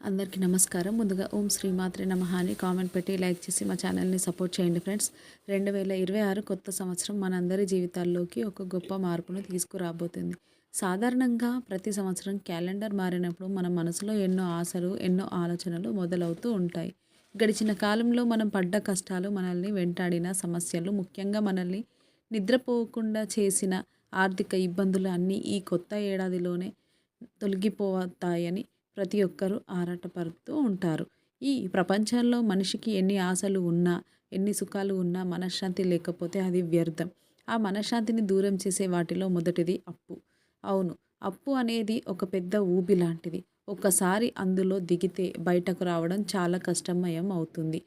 అందరికీ నమస్కారం. ముందుగా ఓం శ్రీ మాత్రే నమః అని కామెంట్ పెట్టి లైక్ చేసి మా ఛానల్ని సపోర్ట్ చేయండి ఫ్రెండ్స్. రెండు వేల ఇరవై ఆరు కొత్త సంవత్సరం మనందరి జీవితాల్లోకి ఒక గొప్ప మార్పును తీసుకురాబోతుంది. సాధారణంగా ప్రతి సంవత్సరం క్యాలెండర్ మారినప్పుడు మన మనసులో ఎన్నో ఆశలు ఎన్నో ఆలోచనలు మొదలవుతూ ఉంటాయి. గడిచిన కాలంలో మనం పడ్డ కష్టాలు మనల్ని వెంటాడిన సమస్యలు ముఖ్యంగా మనల్ని నిద్రపోకుండా చేసిన ఆర్థిక ఇబ్బందులు అన్నీ ఈ కొత్త ఏడాదిలోనే తొలగిపోతాయని ప్రతి ఒక్కరూ ఆరాటపడుతూ ఉంటారు. ఈ ప్రపంచంలో మనిషికి ఎన్ని ఆశలు ఉన్నా ఎన్ని సుఖాలు ఉన్నా మనశ్శాంతి లేకపోతే అది వ్యర్థం. ఆ మనశ్శాంతిని దూరం చేసే వాటిలో మొదటిది అప్పు. అవును అప్పు అనేది ఒక పెద్ద ఊబి లాంటిది. ఒక్కసారి అందులో దిగితే బయటకు రావడం చాలా కష్టమయం అవుతుంది.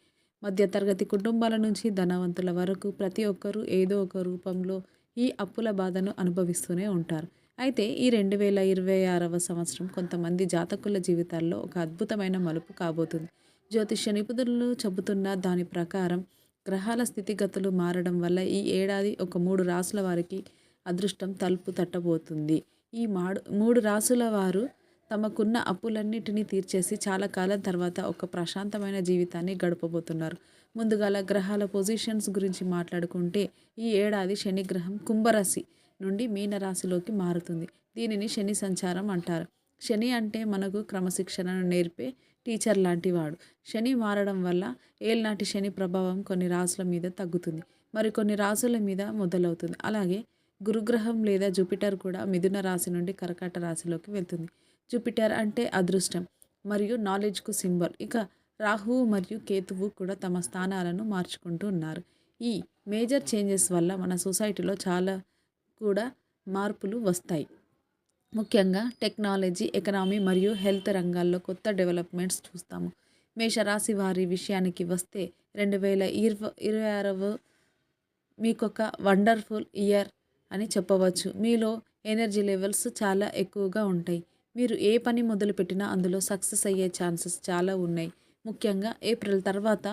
మధ్యతరగతి కుటుంబాల నుంచి ధనవంతుల వరకు ప్రతి ఒక్కరూ ఏదో ఒక రూపంలో ఈ అప్పుల బాధను అనుభవిస్తూనే ఉంటారు. అయితే ఈ రెండు వేల ఇరవై ఆరవ సంవత్సరం కొంతమంది జాతకుల జీవితాల్లో ఒక అద్భుతమైన మలుపు కాబోతుంది. జ్యోతిష్య నిపుణులు చెబుతున్న దాని ప్రకారం గ్రహాల స్థితిగతులు మారడం వల్ల ఈ ఏడాది ఒక మూడు రాసుల వారికి అదృష్టం తలుపు తట్టబోతుంది. ఈ మాడు మూడు రాసుల వారు తమకున్న అప్పులన్నిటినీ తీర్చేసి చాలా కాలం తర్వాత ఒక ప్రశాంతమైన జీవితాన్ని గడపబోతున్నారు. ముందుగాల గ్రహాల పొజిషన్స్ గురించి మాట్లాడుకుంటే ఈ ఏడాది శనిగ్రహం కుంభరాశి. నుండి మీనరాశిలోకి మారుతుంది. దీనిని శని సంచారం అంటారు. శని అంటే మనకు క్రమశిక్షణను నేర్పే టీచర్ లాంటి వాడు శని మారడం వల్ల ఏళ్ళనాటి శని ప్రభావం కొన్ని రాసుల మీద తగ్గుతుంది. మరికొన్ని రాసుల మీద మొదలవుతుంది. అలాగే గురుగ్రహం లేదా జూపిటర్ కూడా మిథున రాశి నుండి కర్కాట రాశిలోకి వెళ్తుంది. జూపిటర్ అంటే అదృష్టం మరియు నాలెడ్జ్కు సింబల్. ఇక రాహువు మరియు కేతువు కూడా తమ స్థానాలను మార్చుకుంటూ ఉన్నారు. ఈ మేజర్ చేంజెస్ వల్ల మన సొసైటీలో చాలా కూడా మార్పులు వస్తాయి. ముఖ్యంగా టెక్నాలజీ ఎకనామీ మరియు హెల్త్ రంగాల్లో కొత్త డెవలప్మెంట్స్ చూస్తాము. మేషరాశి వారి విషయానికి వస్తే రెండు వేల ఇరవై ఇరవై ఆరవ మీకు ఒక వండర్ఫుల్ ఇయర్ అని చెప్పవచ్చు. మీలో ఎనర్జీ లెవెల్స్ చాలా ఎక్కువగా ఉంటాయి. మీరు ఏ పని మొదలుపెట్టినా అందులో సక్సెస్ అయ్యే ఛాన్సెస్ చాలా ఉన్నాయి. ముఖ్యంగా ఏప్రిల్ తర్వాత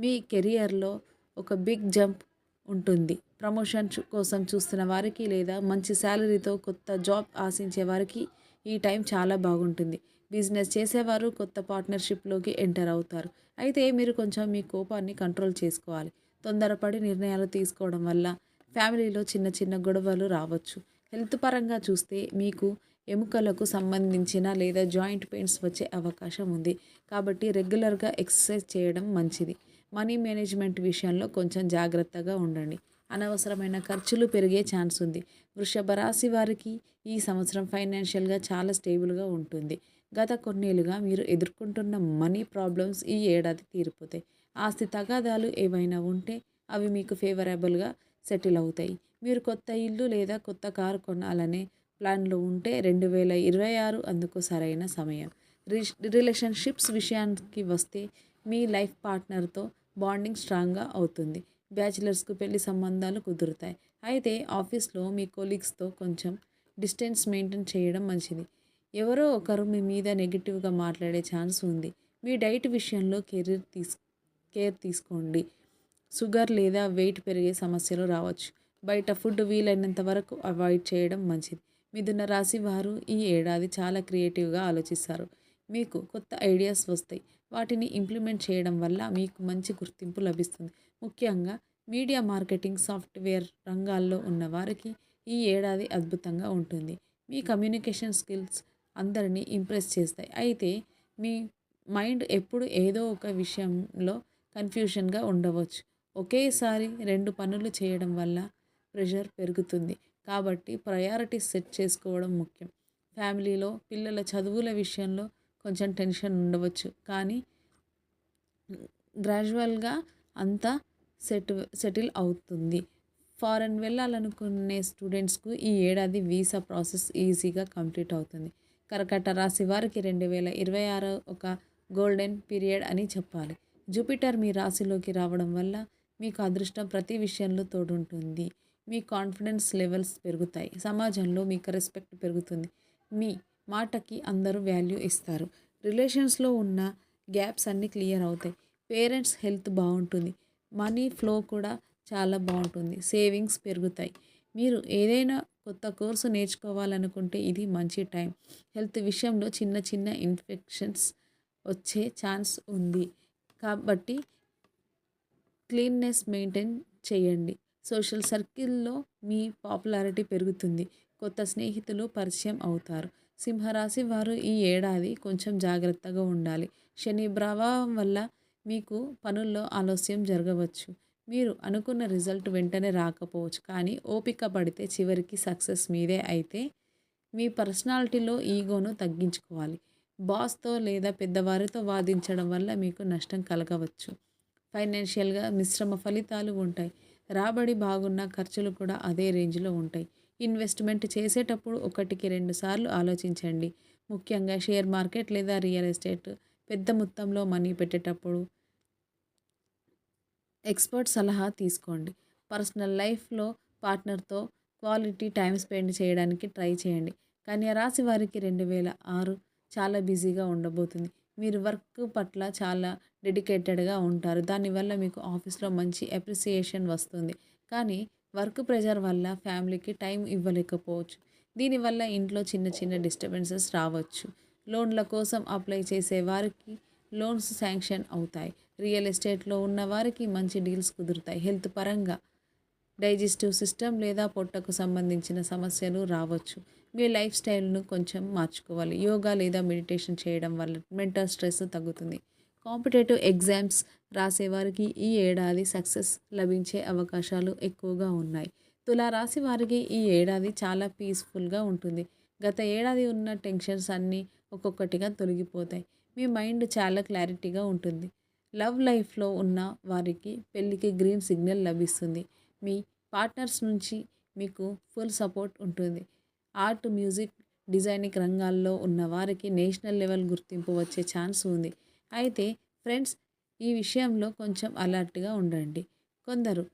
మీ కెరియర్లో ఒక బిగ్ జంప్ ఉంటుంది. ప్రమోషన్ కోసం చూస్తున్న వారికి లేదా మంచి శాలరీతో కొత్త జాబ్ ఆశించే వారికి ఈ టైం చాలా బాగుంటుంది. బిజినెస్ చేసేవారు కొత్త పార్ట్నర్షిప్లోకి ఎంటర్ అవుతారు. అయితే మీరు కొంచెం మీ కోపాన్ని కంట్రోల్ చేసుకోవాలి. తొందరపడి నిర్ణయాలు తీసుకోవడం వల్ల ఫ్యామిలీలో చిన్న చిన్న గొడవలు రావచ్చు. హెల్త్ పరంగా చూస్తే మీకు ఎముకలకు సంబంధించిన లేదా జాయింట్ పెయిన్స్ వచ్చే అవకాశం ఉంది. కాబట్టి రెగ్యులర్గా ఎక్సర్సైజ్ చేయడం మంచిది. మనీ మేనేజ్మెంట్ విషయంలో కొంచెం జాగ్రత్తగా ఉండండి. అనవసరమైన ఖర్చులు పెరిగే ఛాన్స్ ఉంది. వృషభ రాశి వారికి ఈ సంవత్సరం ఫైనాన్షియల్గా చాలా స్టేబుల్గా ఉంటుంది. గత కొన్నేళ్ళుగా మీరు ఎదుర్కొంటున్న మనీ ప్రాబ్లమ్స్ ఈ ఏడాది తీరిపోతాయి. ఆస్తి తగాదాలు ఏవైనా ఉంటే అవి మీకు ఫేవరబుల్గా సెటిల్ అవుతాయి. మీరు కొత్త ఇల్లు లేదా కొత్త కారు కొనాలనే ప్లాన్లో ఉంటే రెండు వేల ఇరవై ఆరు అందుకు సరైన సమయం. రిష్ రిలేషన్షిప్స్ విషయానికి వస్తే మీ లైఫ్ పార్ట్నర్తో బాండింగ్ స్ట్రాంగ్గా అవుతుంది. బ్యాచిలర్స్కు పెళ్ళి సంబంధాలు కుదురుతాయి. అయితే ఆఫీస్లో మీ కొలీగ్స్తో కొంచెం డిస్టెన్స్ మెయింటైన్ చేయడం మంచిది. ఎవరో ఒకరు మీ మీద నెగిటివ్గా మాట్లాడే ఛాన్స్ ఉంది. మీ డైట్ విషయంలో కెరీర్ తీసు కేర్ తీసుకోండి. షుగర్ లేదా వెయిట్ పెరిగే సమస్యలు రావచ్చు. బయట ఫుడ్ వీలైనంత వరకు అవాయిడ్ చేయడం మంచిది. మిథున రాశి వారు ఈ ఏడాది చాలా క్రియేటివ్గా ఆలోచిస్తారు. మీకు కొత్త ఐడియాస్ వస్తాయి. వాటిని ఇంప్లిమెంట్ చేయడం వల్ల మీకు మంచి గుర్తింపు లభిస్తుంది. ముఖ్యంగా మీడియా మార్కెటింగ్ సాఫ్ట్వేర్ రంగాల్లో ఉన్న వారికి ఈ ఏడాది అద్భుతంగా ఉంటుంది. మీ కమ్యూనికేషన్ స్కిల్స్ అందరినీ ఇంప్రెస్ చేస్తాయి. అయితే మీ మైండ్ ఎప్పుడు ఏదో ఒక విషయంలో కన్ఫ్యూషన్గా ఉండవచ్చు. ఒకేసారి రెండు పనులు చేయడం వల్ల ప్రెషర్ పెరుగుతుంది. కాబట్టి ప్రయారిటీస్ సెట్ చేసుకోవడం ముఖ్యం. ఫ్యామిలీలో పిల్లల చదువుల విషయంలో కొంచెం టెన్షన్ ఉండవచ్చు. కానీ గ్రాడ్యువల్గా అంతా సెట్ సెటిల్ అవుతుంది. ఫారెన్ వెళ్ళాలనుకునే స్టూడెంట్స్కు ఈ ఏడాది వీసా ప్రాసెస్ ఈజీగా కంప్లీట్ అవుతుంది. కరకట్ట రాశి వారికి రెండు వేల ఇరవై ఆరు ఒక గోల్డెన్ పీరియడ్ అని చెప్పాలి. జూపిటర్ మీ రాశిలోకి రావడం వల్ల మీకు అదృష్టం ప్రతి విషయంలో తోడుంటుంది. మీ కాన్ఫిడెన్స్ లెవెల్స్ పెరుగుతాయి. సమాజంలో మీకు రెస్పెక్ట్ పెరుగుతుంది. మీ మాటకి అందరూ వాల్యూ ఇస్తారు. రిలేషన్స్లో ఉన్న గ్యాప్స్ అన్నీ క్లియర్ అవుతాయి. పేరెంట్స్ హెల్త్ బాగుంటుంది. మనీ ఫ్లో కూడా చాలా బాగుంటుంది. సేవింగ్స్ పెరుగుతాయి. మీరు ఏదైనా కొత్త కోర్సు నేర్చుకోవాలనుకుంటే ఇది మంచి టైం. హెల్త్ విషయంలో చిన్న చిన్న ఇన్ఫెక్షన్స్ వచ్చే ఛాన్స్ ఉంది. కాబట్టి క్లీన్నెస్ మెయింటైన్ చేయండి. సోషల్ సర్కిల్లో మీ పాపులారిటీ పెరుగుతుంది. కొత్త స్నేహితులు పరిచయం అవుతారు. సింహరాశి వారు ఈ ఏడాది కొంచెం జాగ్రత్తగా ఉండాలి. శని ప్రభావం వల్ల మీకు పనుల్లో ఆలస్యం జరగవచ్చు. మీరు అనుకున్న రిజల్ట్ వెంటనే రాకపోవచ్చు. కానీ ఓపిక పడితే చివరికి సక్సెస్ మీదే అయితే మీ పర్సనాలిటీలో ఈగోను తగ్గించుకోవాలి. బాస్తో లేదా పెద్దవారితో వాదించడం వల్ల మీకు నష్టం కలగవచ్చు. ఫైనాన్షియల్గా మిశ్రమ ఫలితాలు ఉంటాయి. రాబడి బాగున్న ఖర్చులు కూడా అదే రేంజ్లో ఉంటాయి. ఇన్వెస్ట్మెంట్ చేసేటప్పుడు ఒకటికి రెండు సార్లు ఆలోచించండి. ముఖ్యంగా షేర్ మార్కెట్ లేదా రియల్ ఎస్టేట్ పెద్ద మొత్తంలో మనీ పెట్టేటప్పుడు ఎక్స్పర్ట్ సలహా తీసుకోండి. పర్సనల్ లైఫ్లో పార్ట్నర్తో క్వాలిటీ టైం స్పెండ్ చేయడానికి ట్రై చేయండి. కన్యా రాశి వారికి రెండు వేల ఆరు చాలా బిజీగా ఉండబోతుంది. మీరు వర్క్ పట్ల చాలా డెడికేటెడ్గా ఉంటారు. దానివల్ల మీకు ఆఫీస్లో మంచి అప్రిసియేషన్ వస్తుంది. కానీ వర్క్ ప్రెషర్ వల్ల ఫ్యామిలీకి టైం ఇవ్వలేకపోవచ్చు. దీనివల్ల ఇంట్లో చిన్న చిన్న డిస్టర్బెన్సెస్ రావచ్చు. లోన్ల కోసం అప్లై చేసే వారికి లోన్స్ శాంక్షన్ అవుతాయి. రియల్ ఎస్టేట్లో ఉన్న వారికి మంచి డీల్స్ కుదురుతాయి. హెల్త్ పరంగా డైజెస్టివ్ సిస్టమ్ లేదా పొట్టకు సంబంధించిన సమస్యలు రావచ్చు. మీ లైఫ్ స్టైల్ను కొంచెం మార్చుకోవాలి. యోగా లేదా మెడిటేషన్ చేయడం వల్ల మెంటల్ స్ట్రెస్ తగ్గుతుంది. కాంపిటేటివ్ ఎగ్జామ్స్ రాసేవారికి ఈ ఏడాది సక్సెస్ లభించే అవకాశాలు ఎక్కువగా ఉన్నాయి. తులా రాశి వారికి ఈ ఏడాది చాలా పీస్ఫుల్గా ఉంటుంది. గత ఏడాది ఉన్న టెన్షన్స్ అన్నీ ఒక్కొక్కటిగా తొలగిపోతాయి. మీ మైండ్ చాలా క్లారిటీగా ఉంటుంది. లవ్ లైఫ్లో ఉన్న వారికి పెళ్ళికి గ్రీన్ సిగ్నల్ లభిస్తుంది. మీ పార్ట్నర్స్ నుంచి మీకు ఫుల్ సపోర్ట్ ఉంటుంది. ఆర్ట్ మ్యూజిక్ డిజైనింగ్ రంగాల్లో ఉన్న వారికి నేషనల్ లెవెల్ గుర్తింపు వచ్చే ఛాన్స్ ఉంది. అయితే ఫ్రెండ్స్ ఈ విషయంలో కొంచెం అలర్ట్గా ఉండండి. కొందరు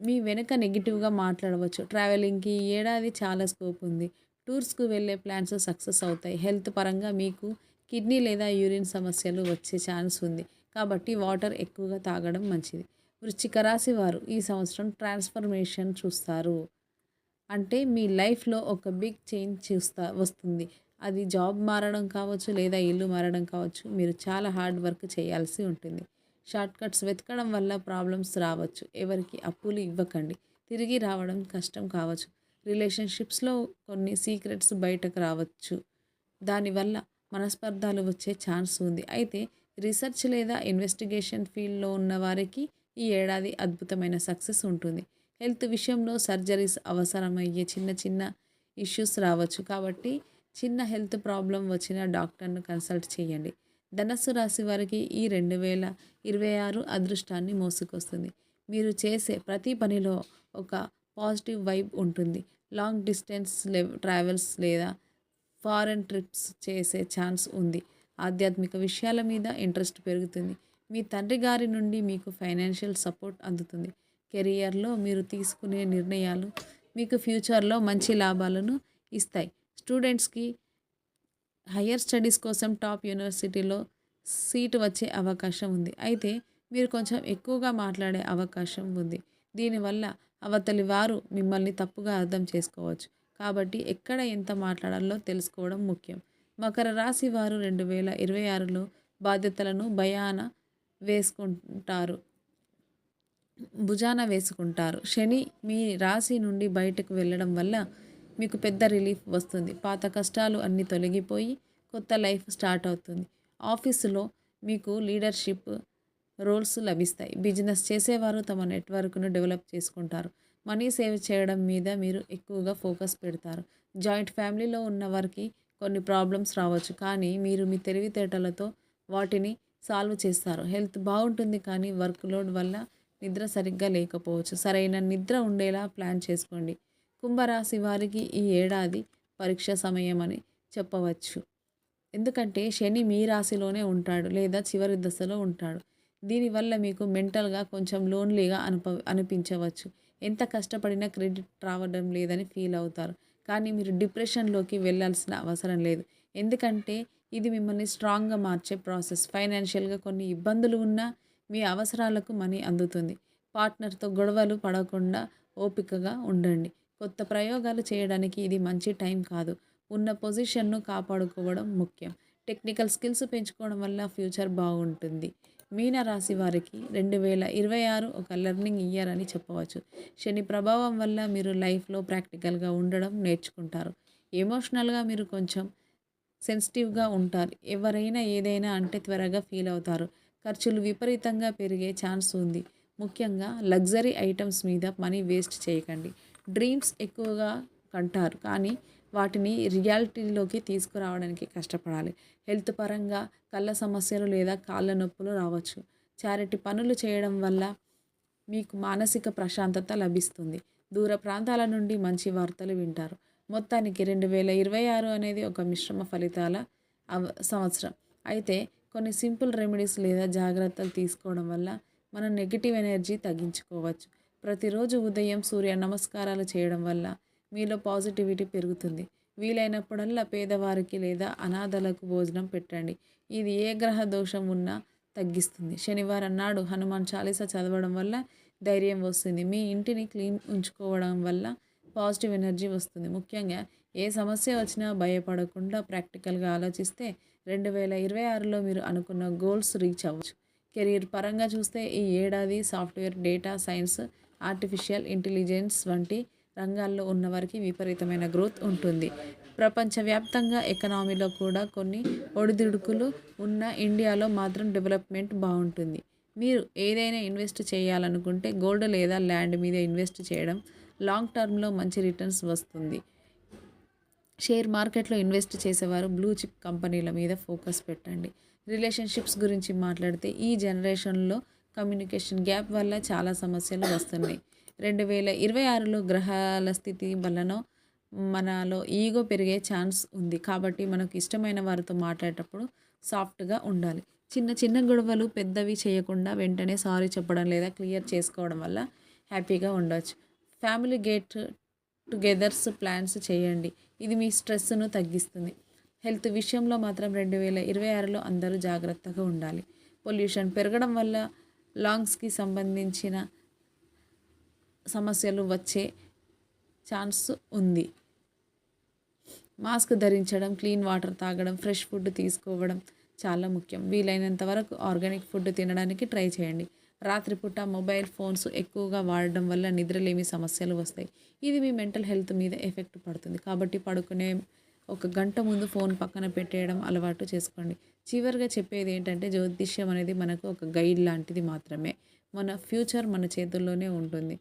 మీ వెనుక నెగిటివ్గా మాట్లాడవచ్చు. ట్రావెలింగ్కి ఏడాది చాలా స్కోప్ ఉంది. టూర్స్కు వెళ్ళే ప్లాన్స్ సక్సెస్ అవుతాయి. హెల్త్ పరంగా మీకు కిడ్నీ లేదా యూరిన్ సమస్యలు వచ్చే ఛాన్స్ ఉంది. కాబట్టి వాటర్ ఎక్కువగా తాగడం మంచిది. వృశ్చిక రాశి వారు ఈ సంవత్సరం ట్రాన్స్ఫర్మేషన్ చూస్తారు. అంటే మీ లైఫ్లో ఒక బిగ్ చేంజ్ చూస్తా వస్తుంది. అది జాబ్ మారడం కావచ్చు లేదా ఇల్లు మారడం కావచ్చు మీరు చాలా హార్డ్ వర్క్ చేయాల్సి ఉంటుంది. షార్ట్ కట్స్ వెతకడం వల్ల ప్రాబ్లమ్స్ రావచ్చు. ఎవరికి అప్పులు ఇవ్వకండి. తిరిగి రావడం కష్టం కావచ్చు. రిలేషన్షిప్స్లో కొన్ని సీక్రెట్స్ బయటకు రావచ్చు. దానివల్ల మనస్పర్ధాలు వచ్చే ఛాన్స్ ఉంది. అయితే రీసెర్చ్ లేదా ఇన్వెస్టిగేషన్ ఫీల్డ్లో ఉన్న వారికి ఈ ఏడాది అద్భుతమైన సక్సెస్ ఉంటుంది. హెల్త్ విషయంలో సర్జరీస్ అవసరమయ్యే చిన్న చిన్న ఇష్యూస్ రావచ్చు కాబట్టి చిన్న హెల్త్ ప్రాబ్లం వచ్చిన డాక్టర్ను కన్సల్ట్ చేయండి. ధనస్సు రాశి వారికి ఈ రెండు వేల ఇరవై ఆరు అదృష్టాన్ని మోసుకొస్తుంది. మీరు చేసే ప్రతి పనిలో ఒక పాజిటివ్ వైబ్ ఉంటుంది. లాంగ్ డిస్టెన్స్ ట్రావెల్స్ లేదా ఫారెన్ ట్రిప్స్ చేసే ఛాన్స్ ఉంది. ఆధ్యాత్మిక విషయాల మీద ఇంట్రెస్ట్ పెరుగుతుంది. మీ తండ్రి గారి నుండి మీకు ఫైనాన్షియల్ సపోర్ట్ అందుతుంది. కెరియర్లో మీరు తీసుకునే నిర్ణయాలు మీకు ఫ్యూచర్లో మంచి లాభాలను ఇస్తాయి. స్టూడెంట్స్కి హయ్యర్ స్టడీస్ కోసం టాప్ యూనివర్సిటీలో సీటు వచ్చే అవకాశం ఉంది. అయితే మీరు కొంచెం ఎక్కువగా మాట్లాడే అవకాశం ఉంది. దీనివల్ల అవతలి వారు మిమ్మల్ని తప్పుగా అర్థం చేసుకోవచ్చు. కాబట్టి ఎక్కడ ఎంత మాట్లాడాలో తెలుసుకోవడం ముఖ్యం. మకర రాశి వారు రెండు వేల ఇరవై ఆరులో బాధ్యతలను భయాన వేసుకుంటారు. భుజాన వేసుకుంటారు. శని మీ రాశి నుండి బయటకు వెళ్ళడం వల్ల మీకు పెద్ద రిలీఫ్ వస్తుంది. పాత కష్టాలు అన్నీ తొలగిపోయి కొత్త లైఫ్ స్టార్ట్ అవుతుంది. ఆఫీసులో మీకు లీడర్షిప్ రోల్స్ లభిస్తాయి. బిజినెస్ చేసేవారు తమ నెట్వర్క్ను డెవలప్ చేసుకుంటారు. మనీ సేవ్ చేయడం మీద మీరు ఎక్కువగా ఫోకస్ పెడతారు. జాయింట్ ఫ్యామిలీలో ఉన్న వారికి కొన్ని ప్రాబ్లమ్స్ రావచ్చు. కానీ మీరు మీ తెలివితేటలతో వాటిని సాల్వ్ చేస్తారు. హెల్త్ బాగుంటుంది కానీ వర్క్ లోడ్ వల్ల నిద్ర సరిగ్గా లేకపోవచ్చు. సరైన నిద్ర ఉండేలా ప్లాన్ చేసుకోండి. కుంభరాశి వారికి ఈ ఏడాది పరీక్ష సమయం అని చెప్పవచ్చు. ఎందుకంటే శని మీ రాశిలోనే ఉంటాడు లేదా చివరి దశలో ఉంటాడు. దీనివల్ల మీకు మెంటల్గా కొంచెం లోన్లీగా అనుప అనిపించవచ్చు. ఎంత కష్టపడినా క్రెడిట్ రావడం లేదని ఫీల్ అవుతారు. కానీ మీరు డిప్రెషన్లోకి వెళ్ళాల్సిన అవసరం లేదు. ఎందుకంటే ఇది మిమ్మల్ని స్ట్రాంగ్గా మార్చే ప్రాసెస్. ఫైనాన్షియల్గా కొన్ని ఇబ్బందులు ఉన్నా మీ అవసరాలకు మనీ అందుతుంది. పార్ట్నర్తో గొడవలు పడకుండా ఓపికగా ఉండండి. కొత్త ప్రయోగాలు చేయడానికి ఇది మంచి టైం కాదు. ఉన్న పొజిషన్ను కాపాడుకోవడం ముఖ్యం. టెక్నికల్ స్కిల్స్ పెంచుకోవడం వల్ల ఫ్యూచర్ బాగుంటుంది. మీన రాశి వారికి రెండు వేల ఇరవై ఆరు ఒక లెర్నింగ్ ఇయర్ అని చెప్పవచ్చు. శని ప్రభావం వల్ల మీరు లైఫ్లో ప్రాక్టికల్గా ఉండడం నేర్చుకుంటారు. ఎమోషనల్గా మీరు కొంచెం సెన్సిటివ్గా ఉంటారు. ఎవరైనా ఏదైనా అంటే త్వరగా ఫీల్ అవుతారు. ఖర్చులు విపరీతంగా పెరిగే ఛాన్స్ ఉంది. ముఖ్యంగా లగ్జరీ ఐటమ్స్ మీద మనీ వేస్ట్ చేయకండి. డ్రీమ్స్ ఎక్కువగా కంటారు. కానీ వాటిని రియాలిటీలోకి తీసుకురావడానికి కష్టపడాలి. హెల్త్ పరంగా కళ్ళ సమస్యలు లేదా కాళ్ళ నొప్పులు రావచ్చు. చారిటీ పనులు చేయడం వల్ల మీకు మానసిక ప్రశాంతత లభిస్తుంది. దూర ప్రాంతాల నుండి మంచి వార్తలు వింటారు. మొత్తానికి రెండు వేల ఇరవై ఆరు అనేది ఒక మిశ్రమ ఫలితాల అవ సంవత్సరం. అయితే కొన్ని సింపుల్ రెమెడీస్ లేదా జాగ్రత్తలు తీసుకోవడం వల్ల మన నెగిటివ్ ఎనర్జీ తగ్గించుకోవచ్చు. ప్రతిరోజు ఉదయం సూర్య నమస్కారాలు చేయడం వల్ల మీలో పాజిటివిటీ పెరుగుతుంది. వీలైనప్పుడల్లా పేదవారికి లేదా అనాథలకు భోజనం పెట్టండి. ఇది ఏ గ్రహ దోషం ఉన్నా తగ్గిస్తుంది. శనివారం నాడు హనుమాన్ చాలీసా చదవడం వల్ల ధైర్యం వస్తుంది. మీ ఇంటిని క్లీన్ ఉంచుకోవడం వల్ల పాజిటివ్ ఎనర్జీ వస్తుంది. ముఖ్యంగా ఏ సమస్య వచ్చినా భయపడకుండా ప్రాక్టికల్గా ఆలోచిస్తే రెండు వేల ఇరవై ఆరులో మీరు అనుకున్న గోల్స్ రీచ్ అవ్వచ్చు. కెరీర్ పరంగా చూస్తే ఈ ఏడాది software data science artificial intelligence వంటి రంగాల్లో ఉన్నవారికి విపరీతమైన గ్రోత్ ఉంటుంది. ప్రపంచవ్యాప్తంగా ఎకనామీలో కూడా కొన్ని ఒడిదుడుకులు ఉన్న ఇండియాలో మాత్రం డెవలప్మెంట్ బాగుంటుంది. మీరు ఏదైనా ఇన్వెస్ట్ చేయాలనుకుంటే గోల్డ్ లేదా ల్యాండ్ మీద ఇన్వెస్ట్ చేయడం లాంగ్ టర్మ్లో మంచి రిటర్న్స్ వస్తుంది. షేర్ మార్కెట్లో ఇన్వెస్ట్ చేసేవారు బ్లూ చిప్ కంపెనీల మీద ఫోకస్ పెట్టండి. రిలేషన్షిప్స్ గురించి మాట్లాడితే ఈ జనరేషన్లో కమ్యూనికేషన్ గ్యాప్ వల్ల చాలా సమస్యలు వస్తున్నాయి. రెండు వేల ఇరవై ఆరులో గ్రహాల స్థితి వలన మనలో ఈగో పెరిగే ఛాన్స్ ఉంది. కాబట్టి మనకు ఇష్టమైన వారితో మాట్లాడేటప్పుడు సాఫ్ట్గా ఉండాలి. చిన్న చిన్న గొడవలు పెద్దవి చేయకుండా వెంటనే సారీ చెప్పడం లేదా క్లియర్ చేసుకోవడం వల్ల హ్యాపీగా ఉండవచ్చు ఫ్యామిలీ గేట్ టుగెదర్స్ ప్లాన్స్ చేయండి. ఇది మీ స్ట్రెస్ను తగ్గిస్తుంది. హెల్త్ విషయంలో మాత్రం రెండు వేల ఇరవై ఆరులో అందరూ జాగ్రత్తగా ఉండాలి. పొల్యూషన్ పెరగడం వల్ల లాంగ్స్కి సంబంధించిన సమస్యలు వచ్చే ఛాన్స్ ఉంది. మాస్క్ ధరించడం క్లీన్ వాటర్ తాగడం ఫ్రెష్ ఫుడ్ తీసుకోవడం చాలా ముఖ్యం. వీలైనంత వరకు ఆర్గానిక్ ఫుడ్ తినడానికి ట్రై చేయండి. రాత్రిపూట మొబైల్ ఫోన్స్ ఎక్కువగా వాడడం వల్ల నిద్రలేమి సమస్యలు వస్తాయి. ఇది మీ మెంటల్ హెల్త్ మీద ఎఫెక్ట్ పడుతుంది. కాబట్టి పడుకునే ఒక గంట ముందు ఫోన్ పక్కన పెట్టేయడం అలవాటు చేసుకోండి. చివరిగా చెప్పేది ఏంటంటే జ్యోతిష్యం అనేది మనకు ఒక గైడ్ లాంటిది మాత్రమే. మన ఫ్యూచర్ మన చేతుల్లోనే ఉంటుంది.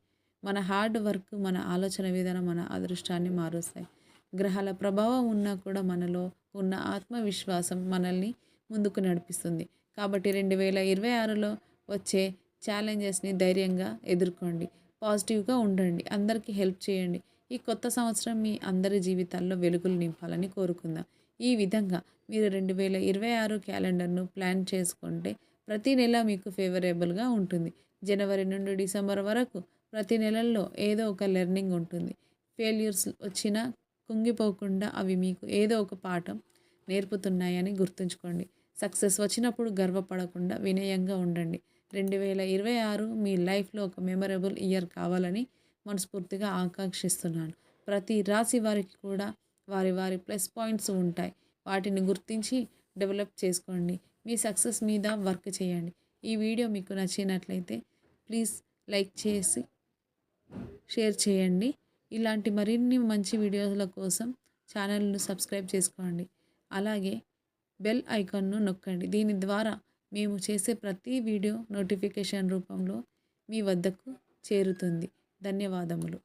మన హార్డ్ వర్క్ మన ఆలోచన విధానం మన అదృష్టాన్ని మారుస్తాయి. గ్రహాల ప్రభావం ఉన్నా కూడా మనలో ఉన్న ఆత్మవిశ్వాసం మనల్ని ముందుకు నడిపిస్తుంది. కాబట్టి రెండు వేల ఇరవై ఆరులో వచ్చే ఛాలెంజెస్ని ధైర్యంగా ఎదుర్కోండి. పాజిటివ్గా ఉండండి. అందరికీ హెల్ప్ చేయండి. ఈ కొత్త సంవత్సరం మీ అందరి జీవితాల్లో వెలుగులు నింపాలని కోరుకుందాం. ఈ విధంగా మీరు రెండు వేల ఇరవై ఆరు క్యాలెండర్ను ప్లాన్ చేసుకుంటే ప్రతి నెల మీకు ఫేవరబుల్గా ఉంటుంది. జనవరి నుండి డిసెంబర్ వరకు ప్రతి నెలల్లో ఏదో ఒక లెర్నింగ్ ఉంటుంది. ఫెయిల్యూర్స్ వచ్చినా కుంగిపోకుండా అవి మీకు ఏదో ఒక పాఠం నేర్పుతున్నాయని గుర్తుంచుకోండి. సక్సెస్ వచ్చినప్పుడు గర్వపడకుండా వినయంగా ఉండండి. రెండు వేల ఇరవై ఆరు మీ లైఫ్లో ఒక మెమరబుల్ ఇయర్ కావాలని మనస్ఫూర్తిగా ఆకాంక్షిస్తున్నాను. ప్రతి రాశి వారికి కూడా వారి వారి ప్లస్ పాయింట్స్ ఉంటాయి. వాటిని గుర్తించి డెవలప్ చేసుకోండి. మీ సక్సెస్ మీద వర్క్ చేయండి. ఈ వీడియో మీకు నచ్చినట్లయితే ప్లీజ్ లైక్ చేసి షేర్ చేయండి. ఇలాంటి మరిన్ని మంచి వీడియోల కోసం ఛానల్ను సబ్స్క్రైబ్ చేసుకోండి. అలాగే బెల్ ఐకాన్ను నొక్కండి. దీని ద్వారా మేము చేసే ప్రతి వీడియో నోటిఫికేషన్ రూపంలో మీ వద్దకు చేరుతుంది. ధన్యవాదములు.